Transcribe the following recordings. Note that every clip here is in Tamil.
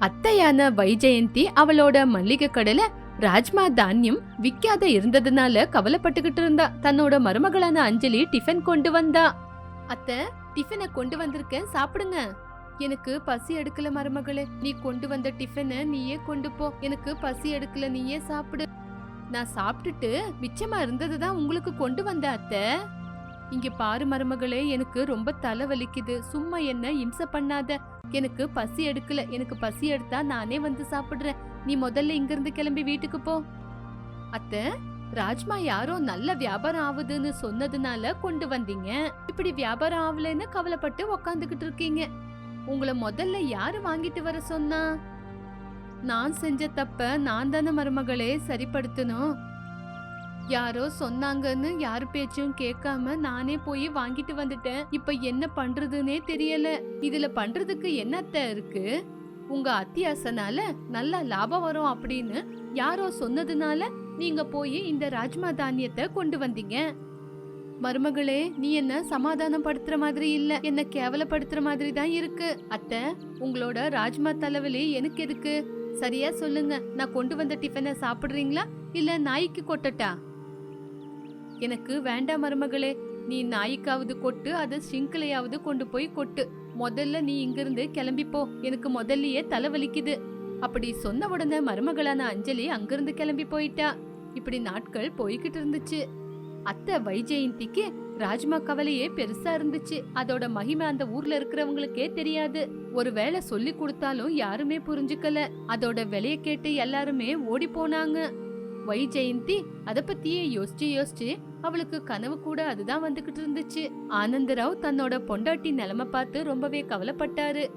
அத்தையான வைஜெயந்தி அவளோட மல்லிகை கடையில ராஜ்மா தானியம் விக்காத இருந்ததுனால கவலைப்பட்டுக்கிட்டு இருந்தா. தன்னோட மருமகளான அஞ்சலி டிஃபன் கொண்டு வந்தா. அத்தை டிஃபனை கொண்டு வந்திருக்கேன் சாப்பிடுங்க. எனக்கு பசி எடுக்கல மருமகளே. நீ கொண்டு வந்த டிஃபனை நீயே கொண்டு போ. எனக்கு பசி எடுக்கல நீயே சாப்பிடு. நான் சாப்பிட்டுட்டு மிச்சமா இருந்ததுதான் உங்களுக்கு கொண்டு வந்த அத்தை. இங்க பாரு மருமகளே எனக்கு ரொம்ப தலை வலிக்குது சும்மா என்ன இம்சை பண்ணாத. எனக்கு பசி எடுக்கல. எனக்கு பசி எடுத்தா நானே வந்து சாப்பிடுறேன். நீ முதல்ல இங்கிருந்து கிளம்பி வீட்டுக்கு போ. அத்தை ராஜ்மா யாரோ நல்ல வியாபாரம் ஆகுதுன்னு சொன்னதுனால கொண்டு வந்தீங்க. இப்படி வியாபாரம் ஆகலைன்னு கவலைப்பட்டு உக்காந்துக்கிட்டு இருக்கீங்க. உங்களை முதல்ல யாரு வாங்கிட்டு வர சொன்னா? நான் செஞ்ச தப்ப நான் தானே மருமகளே சரிப்படுத்தணும். யாரோ சொன்னாங்கன்னு யார் பேச்சும் கேட்காம நானே போய் வாங்கிட்டு வந்துட்டேன். இப்ப என்ன பண்றதுன்னே தெரியல. இதுல பண்றதுக்கு என்னத்த இருக்கு? உங்க அத்தியாசனால நல்லா லாபம் வரும் அப்படின்னு யாரோ சொன்னதுனால நீங்க போய் இந்த ராஜ்மா தானியத்தை கொண்டு வந்தீங்க. மருமகளே நீ என்ன சமாதானப்படுத்துற மாதிரி இல்ல. என்ன கேவலப்படுத்துற மாதிரி தான் இருக்கு. அத்தை உங்களோட ராஜ்மா தலைவலி எனக்கு எதுக்கு? சரியா சொல்லுங்க. நான் கொண்டு வந்த டிஃபனை சாப்பிடுறீங்களா? இல்ல நாய்க்கு கொட்டட்டா? எனக்கு வேண்டாம் மருமகளே நீ நாய்க்காவது கொட்டு அதை சிங்கிளையாவது கொண்டு போய் கொட்டு. முதல்ல நீ இங்கிருந்து கிளம்பிப்போ எனக்கு முதல்லயே தலைவலிக்குது. அப்படி சொன்ன உடனே மருமகளான அஞ்சலி அங்கிருந்து கிளம்பி போயிட்டா. இப்படி நாட்கள் போய்கிட்டு இருந்துச்சு. அத்தை வைஜெயந்திக்கு ராஜ்மா கவலையே பெருசா இருந்துச்சு. அதோட மகிமை அந்த ஊர்ல இருக்கிறவங்களுக்கே தெரியாது. ஒருவேளை சொல்லி கொடுத்தாலும் யாருமே புரிஞ்சுக்கல. அதோட விலைய கேட்டு எல்லாருமே ஓடி போனாங்க. வைஜெயந்தி அத பத்தியே யோசிச்சு யோசிச்சு அவளுக்கு கனவு கூட அதுதான் வந்துகிட்டு இருந்துச்சு. ஆனந்தராவ் தன்னோட பொண்டாட்டி நிலைமை பார்த்து ரொம்பவே கவலைப்பட்டாரு.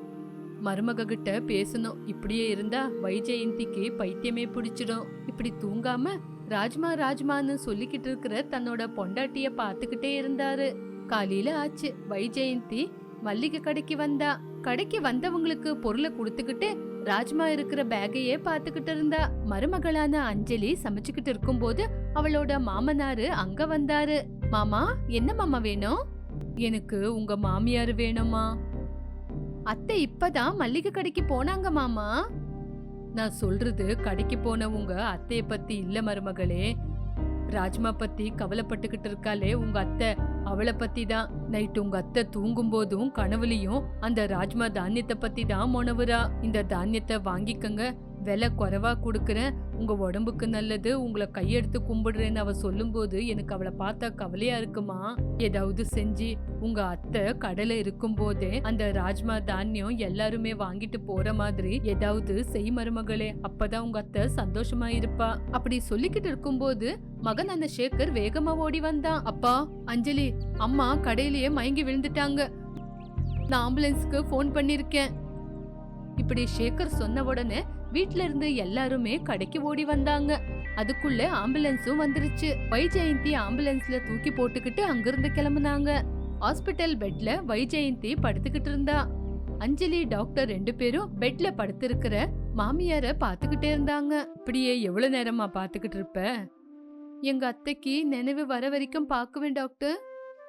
மருமக கிட்ட பேசணும். இப்படியே இருந்தா வைஜெயந்திக்கு பைத்தியமே பிடிச்சிடும். இப்படி தூங்காம ராஜ்மா ராஜ்மான்னு சொல்லிக்கிட்டு இருக்கிற தன்னோட பொண்டாட்டிய பார்த்துக்கிட்டே இருந்தாரு. காலையில ஆச்சு. வைஜெயந்தி மல்லிகை கடைக்கு வந்தா. கடைக்கு வந்தவங்களுக்கு பொருளை கொடுத்துக்கிட்டு ராஜ்மா இருக்கிற பேக்கையே பார்த்துக்கிட்டு இருந்தா. மருமகளான அஞ்சலி சமைச்சுக்கிட்டு இருக்கும்போது அவளோட மாமனாரு அங்க வந்தாரு. மாமா என்ன மாமா வேணும்? எனக்கு உங்க மாமியார் வேணுமா? அத்தை இப்பதான் மல்லிகை கடைக்கு போனாங்க மாமா. நான் சொல்றது கடைக்கு போன உங்க அத்தைய பத்தி இல்ல மருமகளே. ராஜ்மா பத்தி கவலைப்பட்டுக்கிட்டு இருக்காளே உங்க அத்தை. அவளை பத்தி தான் நைட் உங்க அத்தை தூங்கும் போதும் கனவுலயும் அந்த ராஜ்மா தானியத்தை பத்தி தான் மொனவுரா இந்த தானியத்தை வாங்கிக்கங்க. விலை குறைவா கொடுக்குறேன். உங்க உடம்புக்கு நல்லது. உங்களை கையெடுத்து கும்பிடுறேன்னு அவ சொல்லும்போது எனக்கு அவளை பார்த்தா கவலையா இருக்குமா? ஏதாவது செஞ்சு உங்க அத்தை கடலை இருக்கும் போதே அந்த ராஜ்மா தானியம் எல்லாருமே வாங்கிட்டு போற மாதிரி ஏதாவது செய் மருமகளே அப்பதான் உங்க அத்தை சந்தோஷமா இருப்பா. அப்படி சொல்லிக்கிட்டு இருக்கும்போது மகன் அந்த சேகர் வேகமா ஓடி வந்தான் அப்பா அஞ்சலி அம்மா கடையிலேயே மயங்கி விழுந்துட்டாங்க. நான் ஆம்புலன்ஸ்க்கு ஃபோன் பண்ணிருக்கேன். இப்படி சேகர் சொன்ன உடனே வீட்ல இருந்து எல்லாருமே கடைக்கு ஓடி வந்தாங்க. அதுக்குள்ள ஆம்புலன்ஸும் வந்துருச்சு. வைஜெயந்தி ஆம்புலன்ஸ்ல தூக்கி போட்டுக்கிட்டு அங்கிருந்து கிளம்புனாங்க. ஹாஸ்பிட்டல் பெட்ல வைஜெயந்தி படுத்துக்கிட்டு இருந்தா. அஞ்சலி டாக்டர் ரெண்டு பேரும் பெட்ல படுத்திருக்கிற மாமியார பாத்துக்கிட்டே இருந்தாங்க. இப்படியே எவ்வளவு நேரமா பாத்துக்கிட்டு இருப்ப? எங்க அத்தைக்கு நினைவு வர வரைக்கும் பாக்குவேன் டாக்டர்.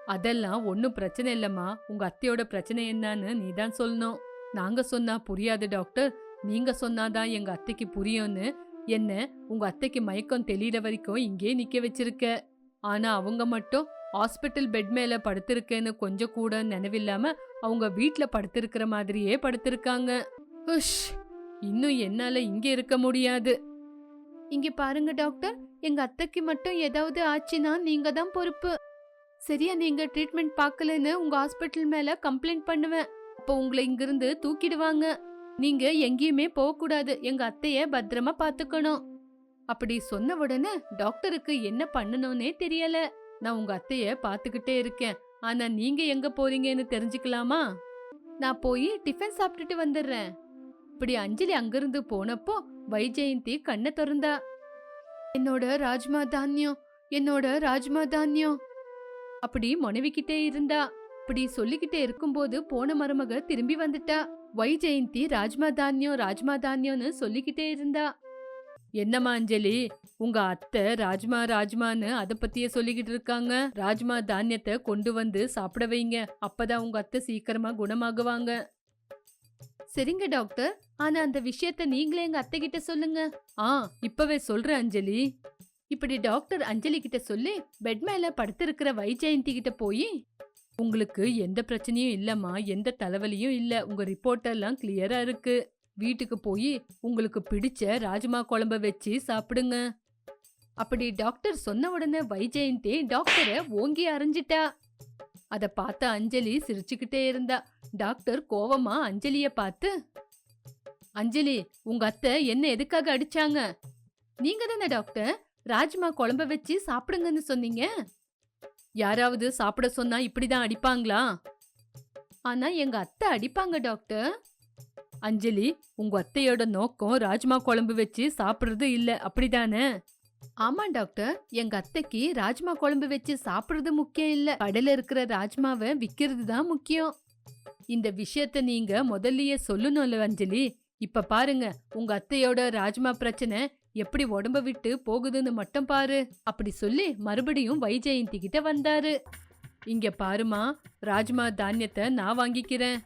அதெல்லாம் ஒன்றும் பிரச்சனை இல்லம்மா. உங்க அத்தையோட பிரச்சனை என்னன்னு நீ தான் சொல்லணும். நாங்க சொன்னா புரியாது டாக்டர். நீங்க சொன்னாதான் எங்க அத்தைக்கு புரியும்னு. என்ன உங்க அத்தைக்கு மயக்கம் தெளியிற வரைக்கும் இங்கே நிக்க வச்சிருக்க. ஆனா அவங்க மட்டும் ஹாஸ்பிட்டல் பெட் மேல படுத்திருக்கேன்னு கொஞ்சம் கூட நினைவில்லாம அவங்க வீட்ல படுத்திருக்கிற மாதிரியே படுத்திருக்காங்க. உஷ் இன்னும் என்னால இங்க இருக்க முடியாது. இங்க பாருங்க டாக்டர் எங்க அத்தைக்கு மட்டும் ஏதாவது ஆச்சுன்னா நீங்க தான் பொறுப்பு. சரியா நீங்க ட்ரீட்மெண்ட் பார்க்கலன்னு உங்க ஹாஸ்பிட்டல் மேல கம்ப்ளைண்ட் பண்ணுவேன். அப்போ உங்களை இங்கிருந்து தூக்கிடுவாங்க. நீங்க எங்கேயுமே போகக்கூடாது எங்க அத்தைய பத்திரமா பாத்துக்கணும். அப்படி சொன்ன உடனே டாக்டருக்கு என்ன பண்ணணும்னே தெரியல. நான் உங்க அத்தைய பாத்துக்கிட்டே இருக்கேன். ஆனா நீங்க எங்க போறீங்கன்னு தெரிஞ்சுக்கலாமா? நான் போய் டிஃபன் சாப்பிட்டுட்டு வந்துடுறேன். இப்படி அஞ்சலி அங்கிருந்து போனப்போ வைஜெயந்தி கண்ணை திறந்தா. என்னோட ராஜ்மா தானியம் என்னோட ராஜ்மா தானியம். அப்படி மனைவிக்கிட்டே இருந்தா. இப்படி சொல்லிக்கிட்டே இருக்கும்போது போன மருமக திரும்பி வந்துட்டா. வைஜெயந்தி ராஜ்மா தானியம் ராஜ்மா தானியம்னு சொல்லிக்கிட்டே இருந்தா. என்னம்மா அஞ்சலி உங்க அத்தை ராஜ்மா ராஜ்மான்னு அதை பத்தியே சொல்லிக்கிட்டு இருக்காங்க. ராஜ்மா தானியத்தை கொண்டு வந்து சாப்பிட வைங்க. அப்பதான் உங்க அத்தை சீக்கிரமா குணமாகுவாங்க. சரிங்க டாக்டர். ஆனா அந்த விஷயத்த நீங்களே எங்க அத்தை கிட்ட சொல்லுங்க. ஆ இப்பவே சொல்றேன் அஞ்சலி. இப்படி டாக்டர் அஞ்சலி கிட்ட சொல்லி பெட் மேல படுத்திருக்கிற வைஜெயந்தி கிட்ட போய் உங்களுக்கு எந்த பிரச்சனையும் இல்லம்மா எந்த தலைவலியும் இல்ல. உங்க ரிப்போர்ட் எல்லாம் கிளியரா இருக்கு. வீட்டுக்கு போய் உங்களுக்கு பிடிச்ச ராஜ்மா குழம்ப வச்சு சாப்பிடுங்க. அப்படி டாக்டர் சொன்ன உடனே வைஜெயந்தி டாக்டரை ஓங்கி அரைஞ்சிட்டா. அத பார்த்த அஞ்சலி சிரிச்சுக்கிட்டே இருந்தா. டாக்டர் கோவமா அஞ்சலிய பார்த்து அஞ்சலி உங்க அத்தை என்ன எதுக்காக அடிச்சாங்க? நீங்க தானே டாக்டர்? ராஜ்மா குழம்ப வச்சு சாப்பிடுங்கன்னு சொன்னீங்க? யாராவது சாப்பிட சொன்னா இப்படிதான் அடிப்பாங்களா? ஆனா எங்க அத்தை அடிப்பாங்க டாக்டர். அஞ்சலி உங்க அத்தையோட நோக்கம் ராஜ்மா குழம்பு வச்சு சாப்பிடுறது இல்ல அப்படிதானே? ஆமா டாக்டர். எங்க அத்தைக்கு ராஜ்மா குழம்பு வச்சு சாப்பிடுறது முக்கியம் இல்ல. கடையில இருக்கிற ராஜ்மாவை விக்கிறது தான் முக்கியம். இந்த விஷயத்த நீங்க முதல்லயே சொல்லணும்ல அஞ்சலி. இப்ப பாருங்க உங்க அத்தையோட ராஜ்மா பிரச்சனை எப்படி உடம்ப விட்டு போகுதுன்னு மட்டும் பாரு. அப்படி சொல்லி மறுபடியும் வைஜெயந்தி கிட்ட வந்தாரு. இங்க பாருமா ராஜ்மா தானியத்தை நான் வாங்கிக்கிறேன்.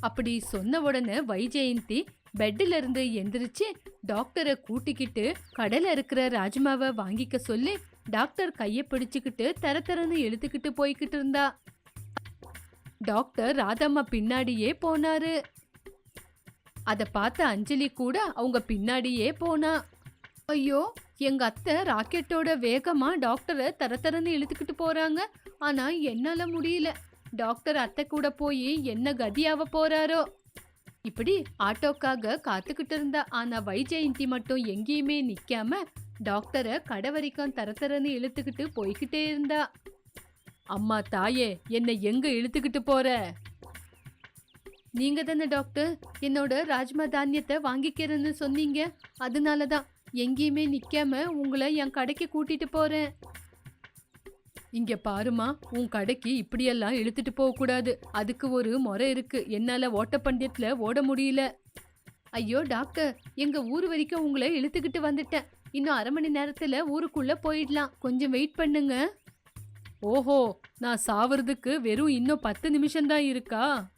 அப்படி சொன்ன உடனே வைஜெயந்தி பெட்டில் இருந்து எந்திரிச்சு டாக்டரை கூட்டிக்கிட்டு கடல இருக்கிற ராஜ்மாவை வாங்கிக்க சொல்லி டாக்டர் கையை பிடிச்சுக்கிட்டு தர தரன்னு இழுத்துக்கிட்டு போய்கிட்டு இருந்தா. டாக்டர் ராதம்மா பின்னாடியே போனாரு. அதை பார்த்த அஞ்சலி கூட அவங்க பின்னாடியே போனா. ஐயோ எங்க அத்தை ராக்கெட்டோட வேகமா டாக்டரை தர இழுத்துக்கிட்டு போறாங்க. ஆனா என்னால முடியல. டாக்டர் அத்தை கூட போய் என்ன கதியாவ போறாரோ. இப்படி ஆட்டோக்காக காத்துக்கிட்டு இருந்தா. ஆனா வைஜெயந்தி மட்டும் எங்கேயுமே நிக்காம டாக்டரை கடை வரைக்கும் தர இழுத்துக்கிட்டு போய்கிட்டே இருந்தா. அம்மா தாயே என்னை எங்க இழுத்துக்கிட்டு போற? நீங்க தானே டாக்டர்? என்னோட ராஜ்மா தானியத்தை வாங்கிக்கிறேன்னு சொன்னீங்க. அதனால தான் எங்கேயுமே நிற்காம உங்களை என் கடைக்கு கூட்டிட்டு போறேன். இங்க பாருமா உன் கடைக்கு இப்படியெல்லாம் இழுத்துட்டு போகக்கூடாது. அதுக்கு ஒரு முறை இருக்கு. என்னால ஓட்டப்பந்தயத்துல ஓட முடியல. ஐயோ டாக்டர் எங்க ஊர் வரைக்கும் உங்களை இழுத்துக்கிட்டு வந்துட்டேன். இன்னும் அரை மணி நேரத்துல ஊருக்குள்ள போயிடலாம். கொஞ்சம் வெயிட் பண்ணுங்க. ஓஹோ நான் சாவறதுக்கு வெறும் இன்னும் பத்து நிமிஷம் தான் இருக்கா?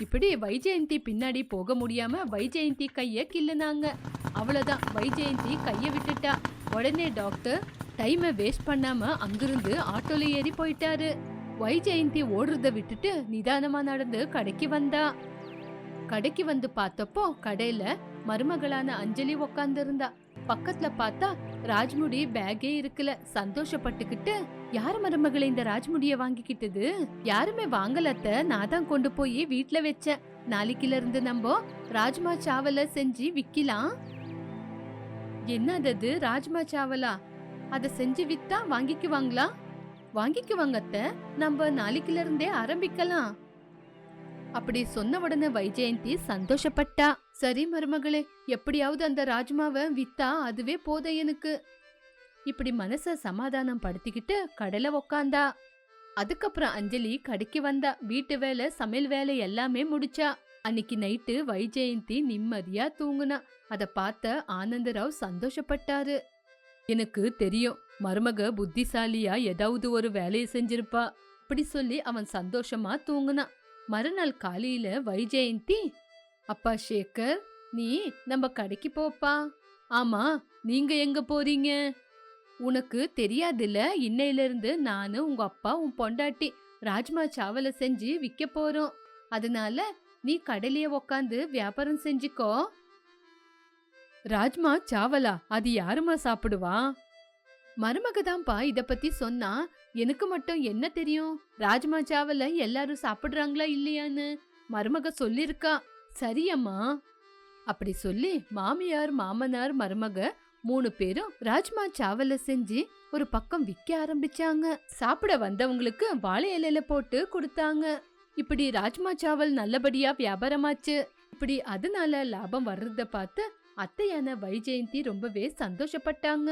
இப்படி வைஜெயந்தி பின்னாடி போக முடியாம வைஜெயந்தி கையை கிள்ளுனாங்க. அவ்வளோதான் வைஜெயந்தி கையை விட்டுட்டா. உடனே டாக்டர் டைமை வேஸ்ட் பண்ணாம அங்கிருந்து ஆட்டோல ஏறி போயிட்டாரு. வைஜெயந்தி ஓடுறத விட்டுட்டு நிதானமா நடந்து கடைக்கு வந்தா. கடைக்கு வந்து பார்த்தப்போ கடையில மருமகளான அஞ்சலி உக்காந்துருந்தா. பக்கத்தில் பக்கத்துல பார்த்தா ராஜ்முடி பேக்கே இருக்குல. சந்தோஷப்பட்டுக்கிட்டு யார் மருமகளை இந்த ராஜ்முடிய வாங்கிக்கிட்டது? யாருமே வாங்கலத்த. நான் தான் கொண்டு போய் வீட்டில் வச்சேன். நாளைக்குல இருந்து நம்ம ராஜ்மா சாவல செஞ்சு விக்கலாம். என்னது ராஜ்மா சாவலா? அத செஞ்சு வித்தா வாங்கிக்குவாங்களா? வாங்கிக்குவாங்க அத்த. நம்ம நாளைக்குல இருந்தே ஆரம்பிக்கலாம். அப்படி சொன்ன உடனே வைஜெயந்தி சந்தோஷப்பட்டா. சரி மருமகளே எப்படியாவது அந்த ராஜ்மாவை வித்தா அதுவே போத எனக்கு. இப்படி மனச சமாதானம் படுத்திக்கிட்டு கடலை உக்காந்தா. அதுக்கப்புறம் அஞ்சலி கடைக்கு வந்தா. வீட்டு வேலை சமையல் வேலை எல்லாமே முடிச்சா. அன்னைக்கு நைட்டு வைஜெயந்தி நிம்மதியா தூங்குனா. அத பார்த்த ஆனந்தராவ் சந்தோஷப்பட்டாரு. எனக்கு தெரியும் மருமக புத்திசாலியா ஏதாவது ஒரு வேலையை செஞ்சிருப்பா அப்படி சொல்லி அவன் சந்தோஷமா தூங்குனான் மறுநாள் காலையில வைஜெயந்தி அப்பா சேகர் நீ நம்ம கடைக்கு போப்பா. ஆமா நீங்க எங்க போறீங்க? உனக்கு தெரியாதுல்ல இன்னையில இருந்து நானு உங்க அப்பா உன் பொண்டாட்டி ராஜ்மா சாவல செஞ்சு விற்க போறோம். அதனால நீ கடலையே உக்காந்து வியாபாரம் செஞ்சுக்கோ. ராஜ்மா சாவலா அது யாருமா சாப்பிடுவா? மருமக தான்ப்பா இத பத்தி சொன்னா எனக்கு மட்டும் என்ன தெரியும்? ராஜ்மா சாவல எல்லாரும் சாப்பிடுறாங்களா இல்லையான்னு மருமக சொல்லிருக்கா சரியம்மா. அப்படி சொல்லி மாமியார் மாமனார் மருமக மூணு பேரும் ராஜ்மா சாவல செஞ்சு ஒரு பக்கம் விற்க ஆரம்பிச்சாங்க. சாப்பிட வந்தவங்களுக்கு வாழை இலையில போட்டு கொடுத்தாங்க. இப்படி ராஜ்மா சாவல் நல்லபடியா வியாபாரமாச்சு. இப்படி அதனால லாபம் வர்றத பார்த்து அத்தையான வைஜெயந்தி ரொம்பவே சந்தோஷப்பட்டாங்க.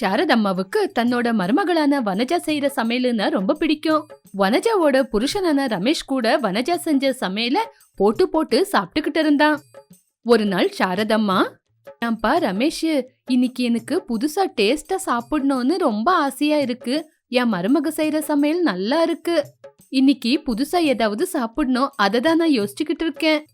சாரதம்மாவுக்கு தன்னோட மருமகளான வனஜா செய்யற சமையலுன்னா ரொம்ப பிடிக்கும். வனஜாவோட புருஷனான ரமேஷ் கூட வனஜா செஞ்ச சமையல போட்டு போட்டு சாப்பிட்டுக்கிட்டு இருந்தான். ஒரு நாள் சாரதம்மா ஏன்பா ரமேஷ் இன்னைக்கு எனக்கு புதுசா டேஸ்டா சாப்பிடணும்னு ரொம்ப ஆசையா இருக்கு. என் மருமக செய்யற சமையல் நல்லா இருக்கு. இன்னைக்கு புதுசா ஏதாவது சாப்பிடணும் அதை தான் நான் யோசிச்சுக்கிட்டு இருக்கேன்.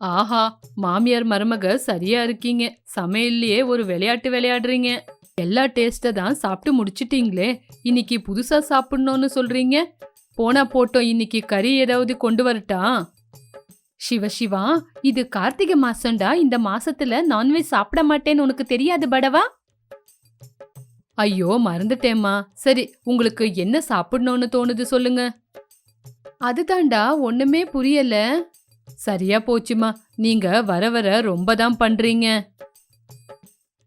ஆஹா மாமியார் மருமக சரியா இருக்கீங்க. சமையல்லையே ஒரு விளையாட்டு விளையாடுறீங்க. எல்லா டேஸ்ட்டை தான் சாப்பிட்டு முடிச்சிட்டீங்களே. இன்னைக்கு புதுசா சாப்பிடணும்னு சொல்றீங்க? போனா போட்டோம் இன்னைக்கு கறி ஏதாவது கொண்டு வரட்டா? சிவ சிவா இது கார்த்திகை மாசம்டா. இந்த மாசத்துல நான்வெஜ் சாப்பிட மாட்டேன்னு உனக்கு தெரியாது படவா? ஐயோ மறந்துட்டேம்மா. சரி உங்களுக்கு என்ன சாப்பிடணும்னு தோணுது சொல்லுங்க. அதுதான்டா ஒண்ணுமே புரியல. சரியா போச்சுமா. நீங்க வர வர ரொம்ப தான் பண்றீங்க.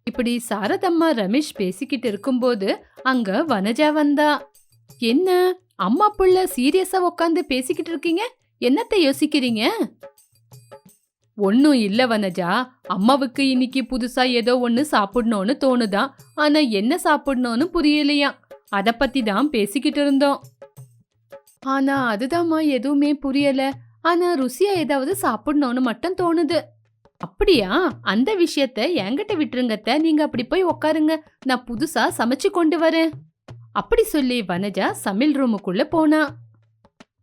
இப்படி சாரதம்மா ரமேஷ் பேசிக்கிட்டு இருக்கும்போது அங்க வனஜா வந்தா. என்ன? அம்மா புள்ள சீரியஸா உட்காந்து பேசிக்கிட்டு இருக்கீங்க? என்னத்தை யோசிக்கிறீங்க? ஒன்னும் இல்ல வனஜா. அம்மாவுக்கு இன்னைக்கு புதுசா ஏதோ ஒன்னு சாப்பிடணும்னு தோணுதா. ஆனா என்ன சாப்பிடணும்னு புரியலையா. அத பத்தி தான் பேசிக்கிட்டு இருந்தோம். ஆனா அதுதாம்மா எதுவுமே புரியல. ஆனா ருசியா ஏதாவது சாப்பிடணும்னு மட்டும் தோணுது. அப்படியா? அந்த விஷயத்த என்கிட்ட விட்டுருங்கத்த. நீங்க அப்படி போய் உக்காருங்க. நான் புதுசா சமைச்சு கொண்டு வரேன். அப்படி சொல்லி வனஜா சமையல் ரூமுக்குள்ள போனா.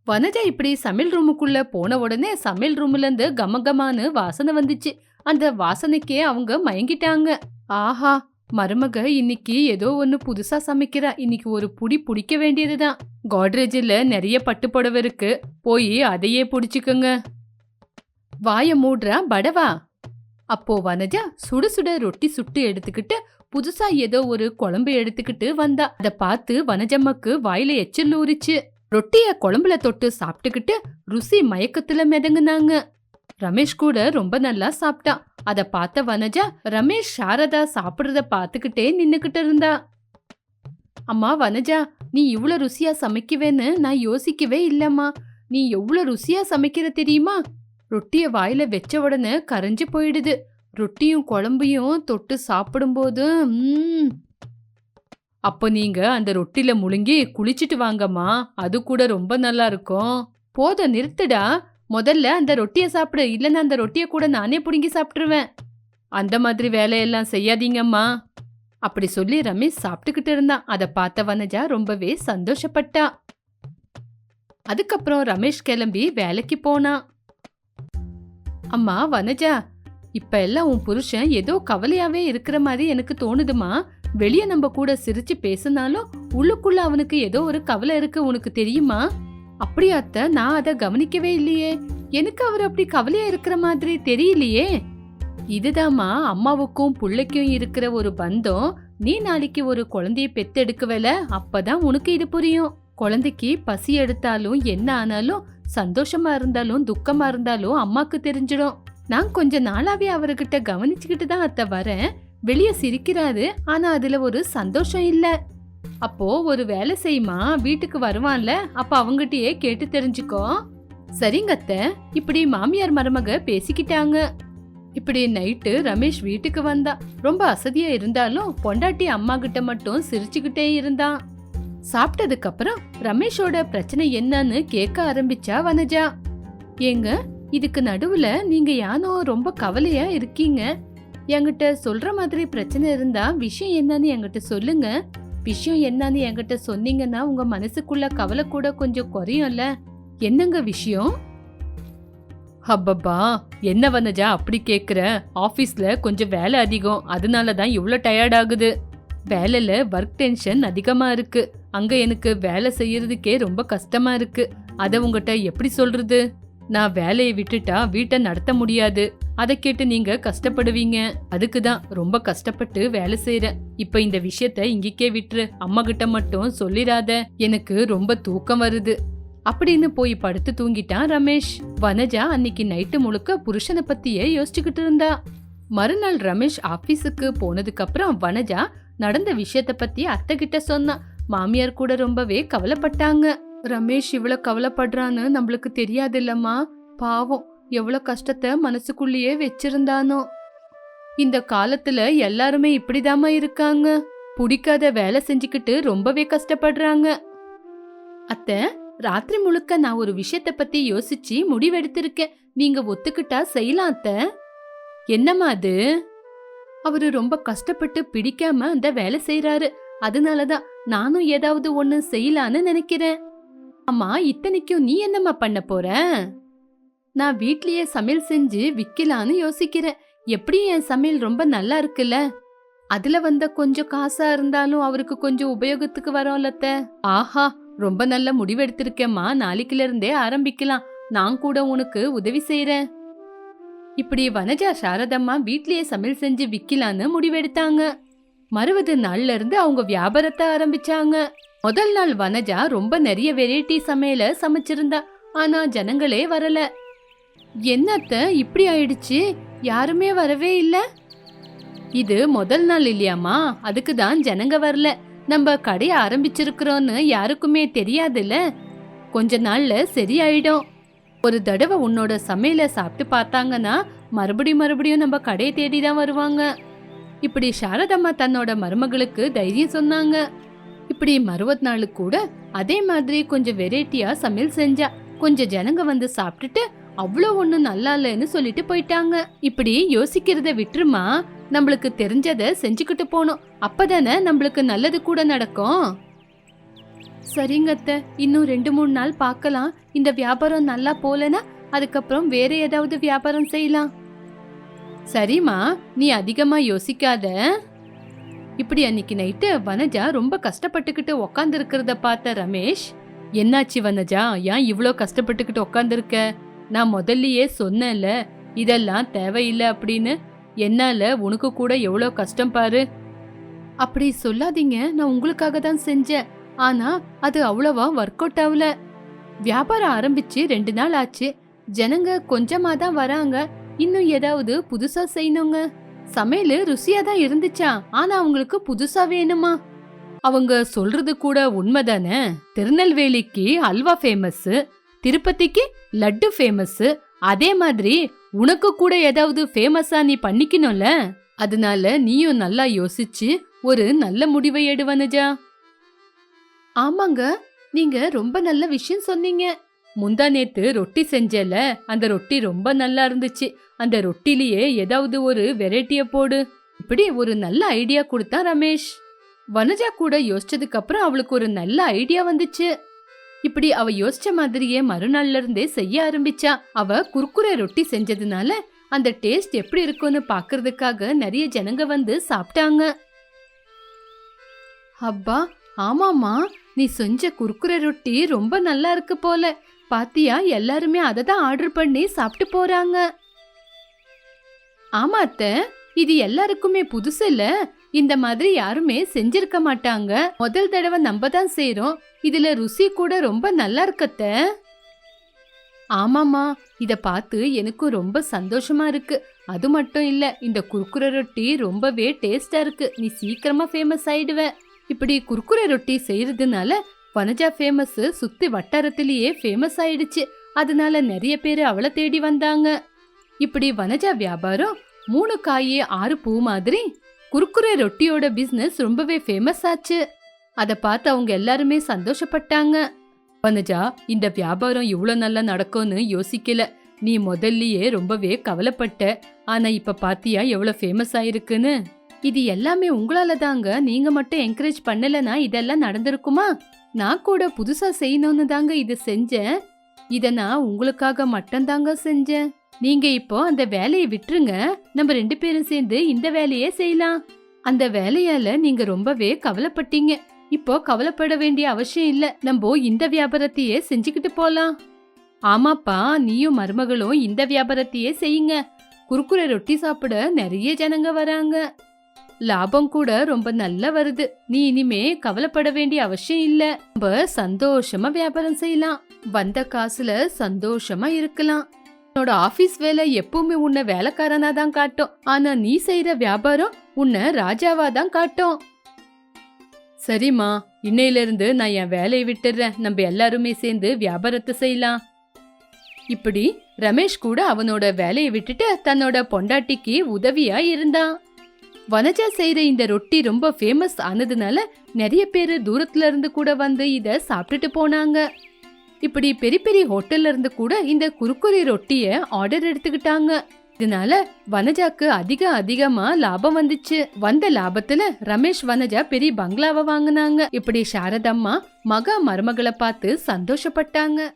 வனஜா இப்படி சமையல் ரூமுக்குள்ள போன உடனே சமையல் ரூம்ல இருந்து கமகமான்னு வாசனை வந்துச்சு. அந்த வாசனைக்கே அவங்க மயங்கிட்டாங்க. ஆஹா! மருமக இன்னைக்கு ஏதோ ஒன்னு புதுசா சமைக்கிறா. இன்னைக்கு ஒரு புடி பிடிக்க வேண்டியது தான் காட்ரேஜில் நிறைய பட்டுப்புடவை இருக்கு. போய் அதையே பிடிச்சிக்கோங்க. வாய மூடுறா படவா? அப்போ வனஜா சுடு சுட ரொட்டி சுட்டு எடுத்துக்கிட்டு புதுசா ஏதோ ஒரு குழம்பு எடுத்துக்கிட்டு வந்தா. அத பார்த்து வனஜம்மக்கு வாயில எச்சில் ஊறிச்சு. ரொட்டிய குழம்புல தொட்டு சாப்பிட்டுக்கிட்டு ருசி மயக்கத்துல மிதங்குனாங்க. ரமேஷ் கூட ரொம்ப நல்லா சாப்பிட்டான் அத பார்த்த வனஜா ரமேஷ் சாரதா சாப்பிடுறத பார்த்துக்கிட்டே நின்னுக்கிட்டு இருந்தா. அம்மா வனஜா நீ இவ்வளோ ருசியா சமைக்குவேன்னு நான் யோசிக்கவே இல்லம்மா. நீ எவ்வளவு ருசியா சமைக்கிற தெரியுமா? ரொட்டிய வாயில வச்ச உடனே கரைஞ்சு போயிடுது. ரொட்டியும் குழம்பையும் தொட்டு சாப்பிடும்போது அப்போ நீங்க அந்த ரொட்டில முழுங்கி குளிச்சிட்டு வாங்கம்மா. அது கூட ரொம்ப நல்லா இருக்கும். போத நிறுத்துடா. முதல்ல அந்த ரொட்டியை சாப்பிடு இல்லைன்னா அந்த ரொட்டியை கூட நானே பிடுங்கி சாப்பிட்ருவேன் அந்த மாதிரி வேலையெல்லாம் செய்யாதீங்கம்மா. அப்படி சொல்லி ரமேஷ் சாப்பிட்டுக்கிட்டு இருந்தான். அதை பார்த்த வனஜா ரொம்பவே சந்தோஷப்பட்டா. அதுக்கப்புறம் ரமேஷ் கிளம்பி வேலைக்கு போனான் அம்மா வனஜா இப்ப எல்லாம் உன் புருஷன் ஏதோ கவலையாவே இருக்கிற மாதிரி எனக்கு தோணுதுமா? வெளியே நம்ம கூட சிரிச்சு பேசினாலும் உள்ளுக்குள்ள அவனுக்கு ஏதோ ஒரு கவலை இருக்கு உனக்கு தெரியுமா? அப்படியா அத்தை? நான் அதை கவனிக்கவே இல்லையே. எனக்கு அவர் அப்படி கவலையா இருக்கிற மாதிரி தெரியலையே. இதுதாம்மா அம்மாவுக்கும் பிள்ளைக்கும் இருக்கிற ஒரு பந்தம். நீ நாளைக்கு ஒரு குழந்தைய பெத்தெடுக்கவேல அப்பதான் உனக்கு இது புரியும். குழந்தைக்கு பசி எடுத்தாலும் என்ன ஆனாலும் சந்தோஷமா இருந்தாலும் துக்கமா இருந்தாலும் அம்மாக்கு தெரிஞ்சிடும். நான் கொஞ்ச நாளாவே அவர்கிட்ட கவனிச்சுக்கிட்டு தான் அத்தை வரேன். வெளியே சிரிக்கிறாரு ஆனா அதுல ஒரு சந்தோஷம் இல்லை. அப்போ ஒரு வேலை செய்யுமா? வீட்டுக்கு வருவான்ல அப்ப அவங்கிட்டயே கேட்டு தெரிஞ்சுக்கோ. சரிங்க அத்தை இப்படி மாமியார் மருமக பேசிக்கிட்டாங்க. இப்படி நைட்டு ரமேஷ் வீட்டுக்கு வந்தா. ரொம்ப அசதியா இருந்தாலும் பொண்டாட்டி அம்மா கிட்ட மட்டும் சிரிச்சுக்கிட்டே இருந்தான். சாப்பிட்டதுக்கு அப்புறம் ரமேஷோட பிரச்சனை என்னன்னு கேட்க ஆரம்பிச்சா வனஜா. ஏங்க இதுக்கு நடுவுல நீங்க யானோ ரொம்ப கவலையா இருக்கீங்க. என்கிட்ட சொல்ற மாதிரி பிரச்சனை இருந்தா விஷயம் என்னன்னு என்கிட்ட சொல்லுங்க. விஷயம் என்னன்னு என்கிட்ட சொன்னீங்கன்னா உங்க மனசுக்குள்ள கவலை கூட கொஞ்சம் குறையும்ல. என்னங்க விஷயம்? அப்பப்பா என்ன வனஜா அப்படி கேட்குற ஆஃபீஸில் கொஞ்சம் வேலை அதிகம். அதனால தான் இவ்வளோ டயர்ட் ஆகுது. வேலையில் ஒர்க் டென்ஷன் அதிகமாக இருக்குது அங்கே எனக்கு வேலை செய்யறதுக்கே ரொம்ப கஷ்டமாக இருக்குது அதை உங்கள்கிட்ட எப்படி சொல்கிறது நான் வேலையை விட்டுட்டா வீட்டை நடத்த முடியாது. அதை கேட்டு நீங்க கஷ்டப்படுவீங்க. அதுக்கு தான் ரொம்ப கஷ்டப்பட்டு வேலை செய்யறேன் இப்ப இந்த விஷயத்த இங்கிக்கே விட்டுரு. அம்மா கிட்ட மட்டும் சொல்லிடாத. எனக்கு ரொம்ப தூக்கம் வருது. அப்படின்னு போய் படுத்து தூங்கிட்டான் ரமேஷ். வனஜா அன்னைக்கு நைட்டு முழுக்க புருஷனை பத்தியே யோசிச்சுக்கிட்டு இருந்தா. மறுநாள் ரமேஷ் ஆபீஸுக்கு போனதுக்கு அப்புறம் வனஜா நடந்த விஷயத்த பத்தி அத்தை கிட்ட சொன்னான் மாமியார் கூட ரொம்பவே கவலைப்பட்டாங்க. ரமேஷ் இவ்வளவு கவலைப்படுறான்னு நம்மளுக்கு தெரியாது இல்லம்மா பாவம். எவ்வளோ கஷ்டத்தை மனசுக்குள்ளேயே வச்சிருந்தானோ. இந்த காலத்துல எல்லாருமே இப்படிதாம்மா இருக்காங்க. பிடிக்காத வேலை செஞ்சுக்கிட்டு ரொம்பவே கஷ்டப்படுறாங்க. அத்தை ராத்திரி முழுக்க நான் ஒரு விஷயத்த பத்தி யோசிச்சு முடிவெடுத்திருக்கேன். நீங்க ஒத்துக்கிட்டா செய்யலாம் அத்தை. என்னம்மா அது? அவரு ரொம்ப கஷ்டப்பட்டு பிடிக்காம அந்த வேலை செய்யறாரு அதனாலதான் நானும் ஏதாவது ஒன்னு செய்யலான்னு நினைக்கிறேன். அம்மா இத்தனைக்கும் நீ என்னம்மா பண்ண போற? நான் வீட்லயே சமையல் செஞ்சு விக்கலான்னு யோசிக்கிறேன். எப்படி என் சமையல் ரொம்ப நல்லா இருக்குல்ல? அதுல வந்த கொஞ்சம் காசா இருந்தாலும் அவருக்கு கொஞ்சம் உபயோகத்துக்கு வரோம்லத்த. ஆஹா ரொம்ப நல்ல முடிவெடுத்திருக்கேம்மா. நாளைக்குல இருந்தே ஆரம்பிக்கலாம். நான் கூட உனக்கு உதவி செய்யறேன் இப்படி வனஜா சாரதம்மா வீட்லயே சமையல் செஞ்சு விக்கலான்னு முடிவெடுத்தாங்க. மறுபது நாள்ல இருந்து அவங்க வியாபாரத்தை ஆரம்பிச்சாங்க. முதல் நாள் வனஜா ரொம்ப நிறைய வெரைட்டி சமையல சமைச்சிருந்தா. ஆனா ஜனங்களே வரல. என்னத்த இப்படி ஆயிடுச்சு? யாருமே வரவே இல்ல. இது முதல் நாள் இல்லையாமா அதுக்கு தான் ஜனங்க வரல. நம்ம கடைய ஆரம்பிச்சிருக்கிறோன்னு யாருக்குமே தெரியாதுல்ல. கொஞ்ச நாள்ல சரியாயிடும். ஒரு தடவை உன்னோட சமையல சாப்பிட்டு பார்த்தாங்கன்னா மறுபடியும் மறுபடியும் நம்ம கடையை தேடி தான் வருவாங்க. இப்படி சாரதம்மா தன்னோட மருமகளுக்கு தைரியம் சொன்னாங்க. இப்படி மறுபத் நாளுக்கு கூட அதே மாதிரி கொஞ்சம் வெரைட்டியா சமையல் செஞ்சா கொஞ்சம் ஜனங்க வந்து சாப்பிட்டுட்டு அவ்வளோ ஒன்றும் நல்லா இல்லைன்னு சொல்லிட்டு போயிட்டாங்க. இப்படி யோசிக்கிறத விட்டுருமா? நம்மளுக்கு தெரிஞ்சதை செஞ்சுக்கிட்டு போகணும். அப்பதானே நம்மளுக்கு நல்லது கூட நடக்கும். சரிங்க அத்தை. இன்னும் ரெண்டு மூணு நாள் பார்க்கலாம். இந்த வியாபாரம் நல்லா போலனா அதுக்கப்புறம் வேற ஏதாவது வியாபாரம் செய்யலாம். சரிம்மா நீ அதிகமாக யோசிக்காத. இப்படி அன்னைக்கு நைட்டு வனஜா ரொம்ப கஷ்டப்பட்டுக்கிட்டு உக்காந்துருக்கிறத பார்த்த ரமேஷ் என்னாச்சு வனஜா? ஏன் இவ்வளோ கஷ்டப்பட்டுக்கிட்டு உக்காந்துருக்க? நான் முதல்லயே சொன்னேன்ல இதெல்லாம் தேவையில்லை அப்படின்னு. என்னால உனக்கு கூட எவ்வளோ கஷ்டம் பாரு. அப்படி சொல்லாதீங்க நான் உங்களுக்காக தான் செஞ்சேன். ஆனா அது அவ்வளவா ஒர்க் அவுட் ஆகல. வியாபாரம் ஆரம்பிச்சு ரெண்டு நாள் ஆச்சு. ஜனங்க கொஞ்சமா தான் வராங்க. இன்னும் ஏதாவது புதுசா செய்யணுங்க. சமையல் ருசியா தான் இருந்துச்சா? ஆனா அவங்களுக்கு புதுசா வேணுமா? அவங்க சொல்றது கூட உண்மைதானே? திருநெல்வேலிக்கு அல்வா ஃபேமஸ் திருப்பதிக்கு லட்டு ஃபேமஸ் அதே மாதிரி உனக்கு கூட ஏதாவது ஃபேமஸா நீ பண்ணிக்கணும்ல? அதனால நீயும் நல்லா யோசிச்சு ஒரு நல்ல முடிவை எடு வனஜா. ஆமாங்க நீங்க ரொம்ப நல்ல விஷயம் சொன்னீங்க. முந்தா நேத்து ரொட்டி செஞ்சல அந்த ரொட்டி ரொம்ப நல்லா இருந்துச்சு. அந்த ரொட்டிலேயே ஏதாவது ஒரு வெரைட்டிய போடு. இப்படி ஒரு நல்ல ஐடியா கொடுத்தா ரமேஷ். வனஜா கூட யோசிச்சதுக்கு அப்புறம் அவளுக்கு ஒரு நல்ல ஐடியா வந்துச்சு. இப்படி அவ யோசிச்ச மாதிரியே மறுநாள்ல இருந்தே செய்ய ஆரம்பிச்சா. அவ குர்குரே ரொட்டி செஞ்சதுனால அந்த டேஸ்ட் எப்படி இருக்கும்னு பாக்குறதுக்காக நிறைய ஜனங்க வந்து சாப்பிட்டாங்க. அப்பா ஆமாமா நீ செஞ்ச குர்குரே ரொட்டி ரொம்ப நல்லா இருக்கு போல. பாத்தியா எல்லாருமே அதை தான் ஆர்டர் பண்ணி சாப்பிட்டு போறாங்க. ஆமா அத்தை. இது எல்லாருக்குமே புதுசு இல்லை. இந்த மாதிரி யாருமே செஞ்சிருக்க மாட்டாங்க. முதல் தடவை நம்ம தான் செய்கிறோம் இதுல ருசி கூட ரொம்ப நல்லா இருக்கத்த. ஆமாம்மா இதை பார்த்து எனக்கும் ரொம்ப சந்தோஷமா இருக்கு. அது மட்டும் இல்ல இந்த குர்குரை ரொட்டி ரொம்பவே டேஸ்டா இருக்கு. நீ சீக்கிரமா ஃபேமஸ் ஆயிடுவ. இப்படி குர்குரை ரொட்டி செய்யறதுனால வனஜா ஃபேமஸ் சுத்தி வட்டாரத்திலேயே ஃபேமஸ் ஆயிடுச்சு. அதனால நிறைய பேர் அவளை தேடி வந்தாங்க. இப்படி வனஜா வியாபாரம் மூணு காய் ஆறு பூ மாதிரி குர்குரே ரொட்டியோட பிசினஸ் ரொம்பவே ஃபேமஸ் ஆச்சு. அத பார்த்து அவங்க எல்லாருமே சந்தோஷப்பட்டாங்க. வனஜா இந்த வியாபாரம் இவ்ளோ நல்லா நடக்கும்னு யோசிக்கல. நீ முதல்லயே ரொம்பவே கவலைப்பட்ட. ஆனா இப்ப பாத்தியா எவ்வளோ ஃபேமஸ் ஆயிருக்குன்னு? இது எல்லாமே உங்களால தாங்க. நீங்க மட்டும் என்கரேஜ் பண்ணலனா இதெல்லாம் நடந்திருக்குமா? நான் கூட புதுசா செய்யணும்னு தாங்க இது செஞ்சேன். இத நான் உங்களுக்காக மட்டும்தாங்க செஞ்சேன். நீங்க இப்போ அந்த வேலையை விட்டுருங்க. நம்ம ரெண்டு பேரும் சேர்ந்து இந்த வேலையே செய்யலாம். அந்த வேலையால நீங்க ரொம்பவே கவலைப்பட்டீங்க. இப்போ கவலைப்பட வேண்டிய அவசியம் இல்ல. நம்ம இந்த வியாபாரத்தையே செஞ்சுக்கிட்டு போலாம். ஆமாப்பா நீயும் மருமகளும் இந்த வியாபாரத்தையே செய்யுங்க. குறுக்குற ரொட்டி சாப்பிட நிறைய ஜனங்க வராங்க. லாபம் கூட ரொம்ப நல்லா வருது. நீ இனிமே கவலைப்பட வேண்டிய அவசியம் இல்ல. நம்ம சந்தோஷமா வியாபாரம் செய்யலாம். வந்த காசுல சந்தோஷமா இருக்கலாம். உன்னோட ஆபீஸ் வேலை எப்பவுமே உன்னை வேலைக்காரனா தான் காட்டும். ஆனா நீ செய்யற வியாபாரம் உன்னை ராஜாவா தான் காட்டும். சரிம்மா இன்னையில இருந்து நான் என் வேலையை விட்டுறேன். நம்ம எல்லாருமே சேர்ந்து வியாபாரத்தை செய்யலாம். இப்படி ரமேஷ் கூட அவனோட வேலையை விட்டுட்டு தன்னோட பொண்டாட்டிக்கு உதவியா இருந்தான். வனஜா செய்யற இந்த ரொட்டி ரொம்ப ஃபேமஸ் ஆனதுனால நிறைய பேர் தூரத்துல இருந்து கூட வந்து இத சாப்பிட்டுட்டு போனாங்க. இப்படி பெரிய பெரிய ஹோட்டல்ல இருந்து கூட இந்த குறுக்குறை ரொட்டிய ஆர்டர் எடுத்துக்கிட்டாங்க. இதனால வனஜாக்கு அதிக அதிகமா லாபம் வந்துச்சு. வந்த லாபத்துல ரமேஷ் வனஜா பெரிய பங்களாவை வாங்கினாங்க. இப்படி சாரதம்மா மகா மருமகளை பார்த்து சந்தோஷப்பட்டாங்க.